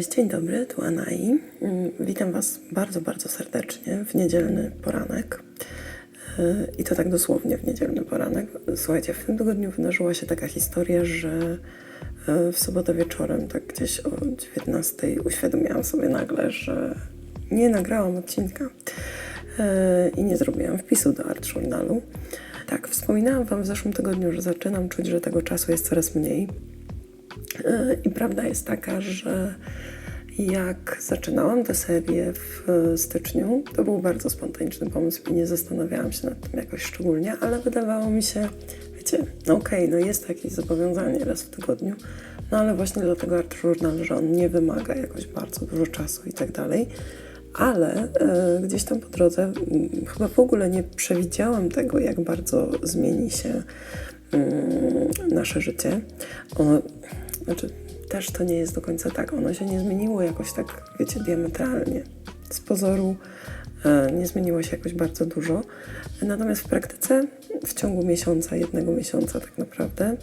Cześć, dzień dobry, tu Anai. Mm, Witam Was bardzo, bardzo serdecznie w niedzielny poranek. Yy, I to tak dosłownie w niedzielny poranek. Słuchajcie, w tym tygodniu wydarzyła się taka historia, że yy, w sobotę wieczorem, tak gdzieś o 19 uświadomiłam sobie nagle, że nie nagrałam odcinka yy, i nie zrobiłam wpisu do Art Journalu. Tak, wspominałam Wam w zeszłym tygodniu, że zaczynam czuć, że tego czasu jest coraz mniej. Yy, I prawda jest taka, że jak zaczynałam tę serię w styczniu, to był bardzo spontaniczny pomysł i nie zastanawiałam się nad tym jakoś szczególnie, ale wydawało mi się, wiecie, no okej, no jest jakieś zobowiązanie raz w tygodniu, no ale właśnie dlatego Art Journal, że on nie wymaga jakoś bardzo dużo czasu i tak dalej. Ale e, gdzieś tam po drodze m, chyba w ogóle nie przewidziałam tego, jak bardzo zmieni się mm, nasze życie. Ono, znaczy, też to nie jest do końca tak. Ono się nie zmieniło jakoś tak, wiecie, diametralnie. Z pozoru e, nie zmieniło się jakoś bardzo dużo. Natomiast w praktyce w ciągu miesiąca, jednego miesiąca tak naprawdę,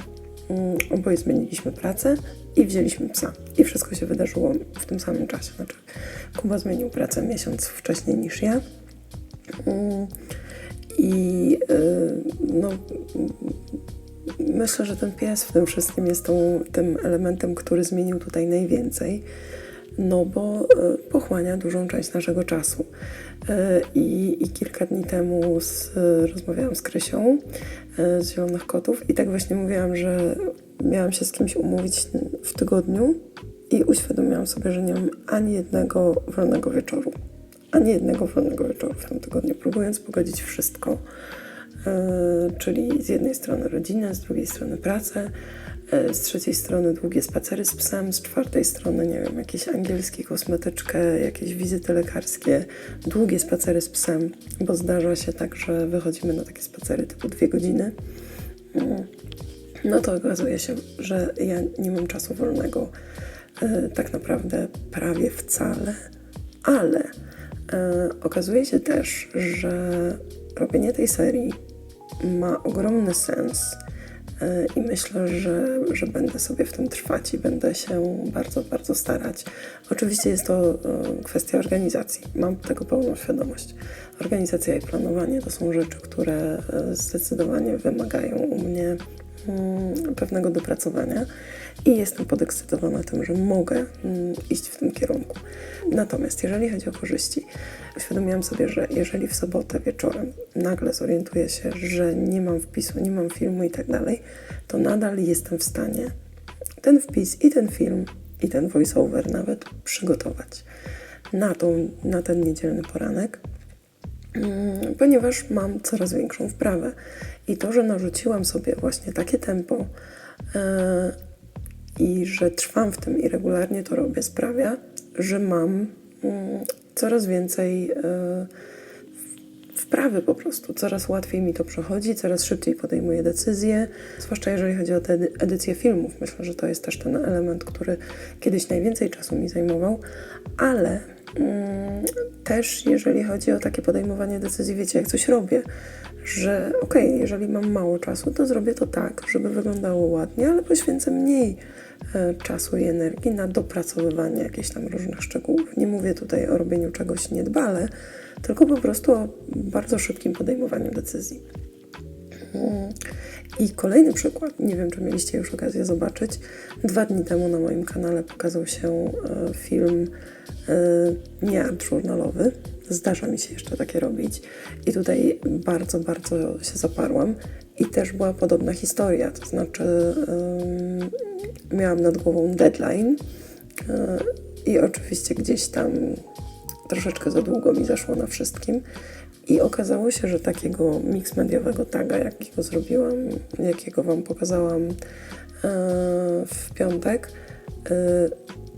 mm, oboje zmieniliśmy pracę i wzięliśmy psa. I wszystko się wydarzyło w tym samym czasie. Znaczy, Kuba zmienił pracę miesiąc wcześniej niż ja. Mm, I y, no, myślę, że ten pies w tym wszystkim jest tą, tym elementem, który zmienił tutaj najwięcej, no bo e, pochłania dużą część naszego czasu. E, I, i kilka dni temu z, rozmawiałam z Krysią e, z Zielonych Kotów i tak właśnie mówiłam, że miałam się z kimś umówić w tygodniu i uświadomiłam sobie, że nie mam ani jednego wolnego wieczoru. Ani jednego wolnego wieczoru w tym tygodniu, próbując pogodzić wszystko. Yy, czyli z jednej strony rodzinę, z drugiej strony pracę, yy, z trzeciej strony długie spacery z psem, z czwartej strony, nie wiem, jakieś angielskie, kosmetyczkę, jakieś wizyty lekarskie, długie spacery z psem, bo zdarza się tak, że wychodzimy na takie spacery typu dwie godziny. No to okazuje się, że ja nie mam czasu wolnego yy, tak naprawdę prawie wcale, ale okazuje się też, że robienie tej serii ma ogromny sens yy, i myślę, że, że będę sobie w tym trwać i będę się bardzo, bardzo starać. Oczywiście jest to yy, kwestia organizacji, mam tego pełną świadomość. Organizacja i planowanie to są rzeczy, które yy, zdecydowanie wymagają u mnie pewnego dopracowania i jestem podekscytowana tym, że mogę mm, iść w tym kierunku. Natomiast jeżeli chodzi o korzyści, uświadomiłam sobie, że jeżeli w sobotę wieczorem nagle zorientuję się, że nie mam wpisu, nie mam filmu i tak dalej, to nadal jestem w stanie ten wpis i ten film i ten voiceover nawet przygotować na, tą, na ten niedzielny poranek, Mm, ponieważ mam coraz większą wprawę. I to, że narzuciłam sobie właśnie takie tempo e, i że trwam w tym i regularnie to robię, sprawia, że mam mm, coraz więcej e, wprawy po prostu. Coraz łatwiej mi to przechodzi, coraz szybciej podejmuję decyzje, zwłaszcza jeżeli chodzi o te edy- edycje filmów. Myślę, że to jest też ten element, który kiedyś najwięcej czasu mi zajmował, ale mm, też jeżeli chodzi o takie podejmowanie decyzji, wiecie, jak coś robię, że okej, okay, jeżeli mam mało czasu, to zrobię to tak, żeby wyglądało ładnie, ale poświęcę mniej e, czasu i energii na dopracowywanie jakichś tam różnych szczegółów. Nie mówię tutaj o robieniu czegoś niedbale, tylko po prostu o bardzo szybkim podejmowaniu decyzji. I kolejny przykład, nie wiem czy mieliście już okazję zobaczyć. Dwa dni temu na moim kanale pokazał się e, film e, nie. Zdarza mi się jeszcze takie robić. I tutaj bardzo, bardzo się zaparłam. I też była podobna historia, to znaczy miałam nad głową deadline e, i oczywiście gdzieś tam troszeczkę za długo mi zaszło na wszystkim. I okazało się, że takiego mix mediowego taga, jakiego zrobiłam, jakiego Wam pokazałam e, w piątek, e,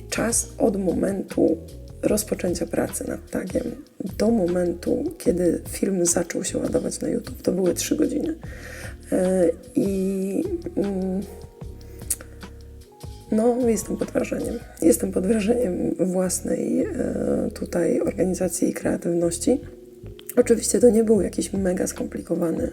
czas od momentu rozpoczęcia pracy nad tagiem do momentu, kiedy film zaczął się ładować na YouTube, to były 3 godziny. E, I mm, no, jestem pod wrażeniem. Jestem pod wrażeniem własnej tutaj organizacji i kreatywności. Oczywiście to nie był jakiś mega skomplikowany,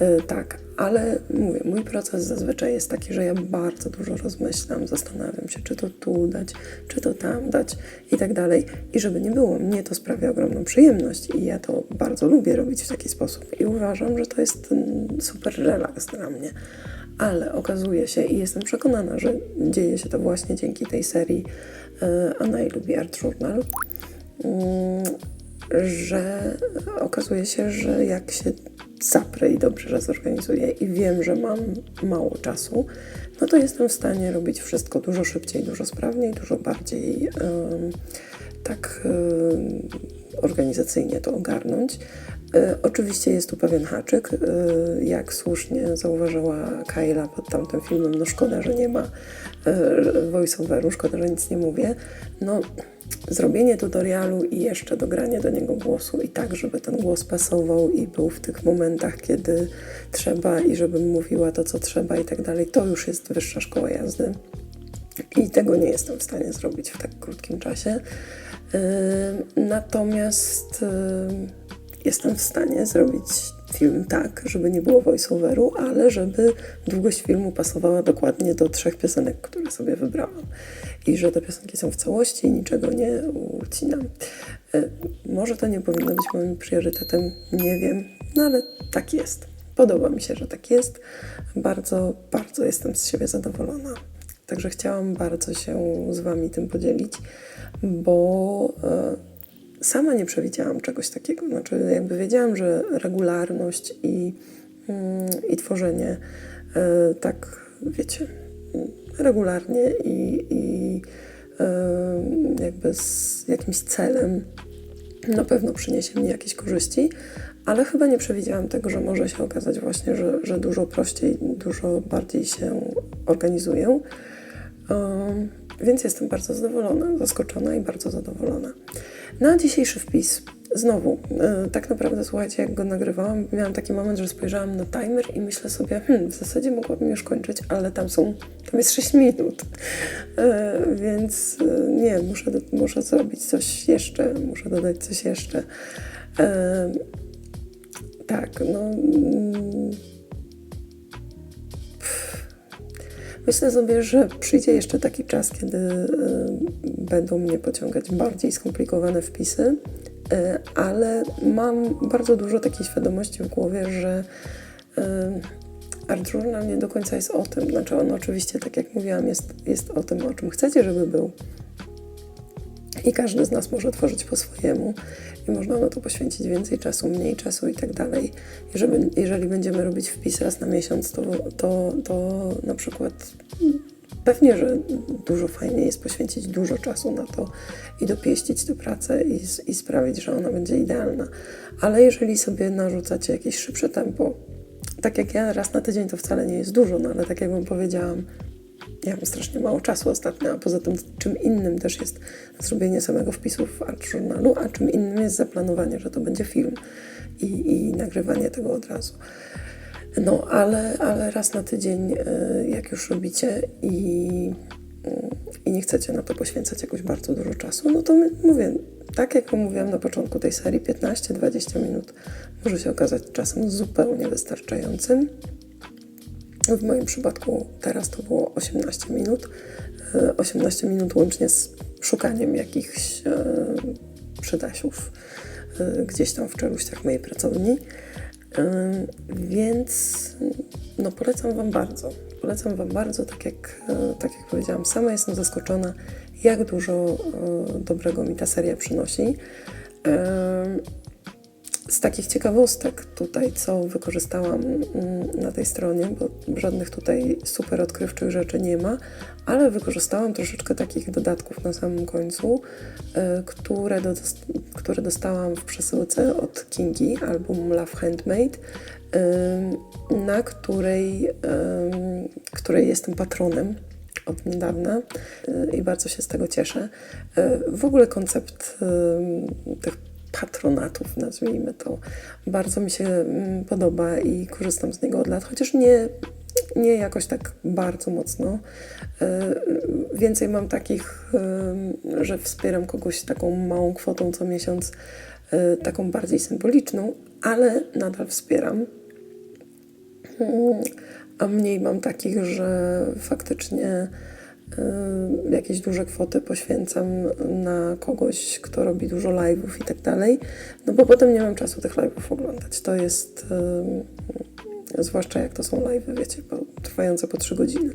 e, tak, ale mówię, mój proces zazwyczaj jest taki, że ja bardzo dużo rozmyślam, zastanawiam się, czy to tu dać, czy to tam dać i tak dalej. I żeby nie było, mnie to sprawia ogromną przyjemność i ja to bardzo lubię robić w taki sposób i uważam, że to jest super relaks dla mnie. Ale okazuje się i jestem przekonana, że dzieje się to właśnie dzięki tej serii e, Anna i lubi Art Journal, mm, że okazuje się, że jak się zaprę i dobrze zorganizuję i wiem, że mam mało czasu, no to jestem w stanie robić wszystko dużo szybciej, dużo sprawniej, dużo bardziej tak organizacyjnie to ogarnąć. E, oczywiście jest tu pewien haczyk. E, jak słusznie zauważyła Kyla pod tamtym filmem, no szkoda, że nie ma e, voiceoveru, szkoda, że nic nie mówię. No, zrobienie tutorialu i jeszcze dogranie do niego głosu i tak, żeby ten głos pasował i był w tych momentach, kiedy trzeba i żebym mówiła to, co trzeba i tak dalej, to już jest wyższa szkoła jazdy. I tego nie jestem w stanie zrobić w tak krótkim czasie. Natomiast jestem w stanie zrobić film tak, żeby nie było voiceoveru, ale żeby długość filmu pasowała dokładnie do trzech piosenek, które sobie wybrałam. I że te piosenki są w całości i niczego nie ucinam. E, może to nie powinno być moim priorytetem, nie wiem, no ale tak jest. Podoba mi się, że tak jest. Bardzo, bardzo jestem z siebie zadowolona. Także chciałam bardzo się z Wami tym podzielić, bo e, sama nie przewidziałam czegoś takiego. Znaczy, jakby wiedziałam, że regularność i, mm, i tworzenie e, tak, wiecie, regularnie i, i e, jakby z jakimś celem na pewno przyniesie mi jakieś korzyści, ale chyba nie przewidziałam tego, że może się okazać właśnie, że, że dużo prościej, dużo bardziej się organizuję. Um, więc jestem bardzo zadowolona, zaskoczona i bardzo zadowolona. Na dzisiejszy wpis, znowu, yy, tak naprawdę słuchajcie, jak go nagrywałam, miałam taki moment, że spojrzałam na timer i myślę sobie, hmm, w zasadzie mogłabym już kończyć, ale tam są, tam jest 6 minut, yy, więc yy, nie, muszę, muszę zrobić coś jeszcze, muszę dodać coś jeszcze. tak, no Myślę sobie, że przyjdzie jeszcze taki czas, kiedy y, będą mnie pociągać bardziej skomplikowane wpisy, y, ale mam bardzo dużo takiej świadomości w głowie, że y, Art Journal nie do końca jest o tym. Znaczy on oczywiście, tak jak mówiłam, jest, jest o tym, o czym chcecie, żeby był. I każdy z nas może tworzyć po swojemu i można na to poświęcić więcej czasu, mniej czasu i tak dalej. Jeżeli, będziemy robić wpis raz na miesiąc, to, to, to na przykład pewnie, że dużo fajniej jest poświęcić dużo czasu na to i dopieścić tę pracę i, i sprawić, że ona będzie idealna. Ale jeżeli sobie narzucacie jakieś szybsze tempo, tak jak ja raz na tydzień to wcale nie jest dużo, no ale tak jak Wam powiedziałam, ja mam strasznie mało czasu ostatnio, a poza tym czym innym też jest zrobienie samego wpisu w Art Journalu, a czym innym jest zaplanowanie, że to będzie film i, i nagrywanie tego od razu. No, ale, ale raz na tydzień, e, jak już robicie i, i nie chcecie na to poświęcać jakoś bardzo dużo czasu, no to mówię, tak jak mówiłam na początku tej serii, 15-20 minut może się okazać czasem zupełnie wystarczającym. W moim przypadku teraz to było 18 minut. 18 e, minut łącznie z szukaniem jakichś e, przydasiów e, gdzieś tam w czeluściach mojej pracowni. Więc no polecam Wam bardzo. Polecam Wam bardzo, tak jak, tak jak powiedziałam, sama jestem zaskoczona, jak dużo dobrego mi ta seria przynosi. Z takich ciekawostek tutaj, co wykorzystałam mm, na tej stronie, bo żadnych tutaj super odkrywczych rzeczy nie ma, ale wykorzystałam troszeczkę takich dodatków na samym końcu, e, które, do, które dostałam w przesyłce od Kingi, album Love Handmade, na której, której jestem patronem od niedawna e, i bardzo się z tego cieszę. E, w ogóle koncept tych patronatów, nazwijmy to. Bardzo mi się mm, podoba i korzystam z niego od lat, chociaż nie, nie jakoś tak bardzo mocno. E, więcej mam takich, że wspieram kogoś taką małą kwotą co miesiąc e, taką bardziej symboliczną, ale nadal wspieram. Mm, A mniej mam takich, że faktycznie jakieś duże kwoty poświęcam na kogoś, kto robi dużo live'ów i tak dalej, no bo potem nie mam czasu tych live'ów oglądać. To jest, y, zwłaszcza jak to są live'y, wiecie, trwające po 3 godziny.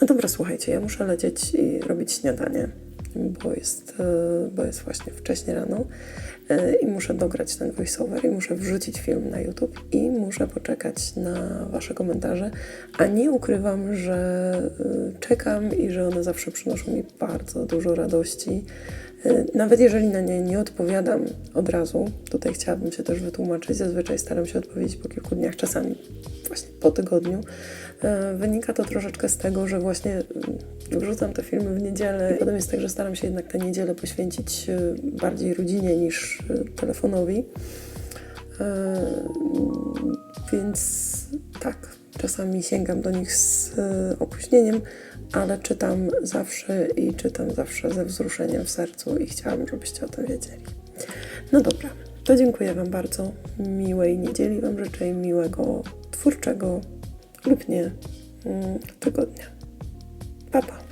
No dobra, słuchajcie, ja muszę lecieć i robić śniadanie, bo jest, y, bo jest właśnie wcześnie rano y, i muszę dograć ten voiceover i muszę wrzucić film na YouTube i muszę poczekać na Wasze komentarze, a nie ukrywam, że y, czekam i że one zawsze przynoszą mi bardzo dużo radości. Y, Nawet jeżeli na nie nie odpowiadam od razu, tutaj chciałabym się też wytłumaczyć, zazwyczaj staram się odpowiedzieć po kilku dniach, czasami właśnie po tygodniu. E, Wynika to troszeczkę z tego, że właśnie mm, wrzucam te filmy w niedzielę. Potem jest tak, że staram się jednak tę niedzielę poświęcić e, bardziej rodzinie niż e, telefonowi. E, Więc tak, czasami sięgam do nich z e, opóźnieniem, ale czytam zawsze i czytam zawsze ze wzruszeniem w sercu i chciałabym, żebyście o tym wiedzieli. No dobra, to dziękuję Wam bardzo. Miłej niedzieli Wam życzę i miłego twórczego lub nie mm, tygodnia. Pa, pa.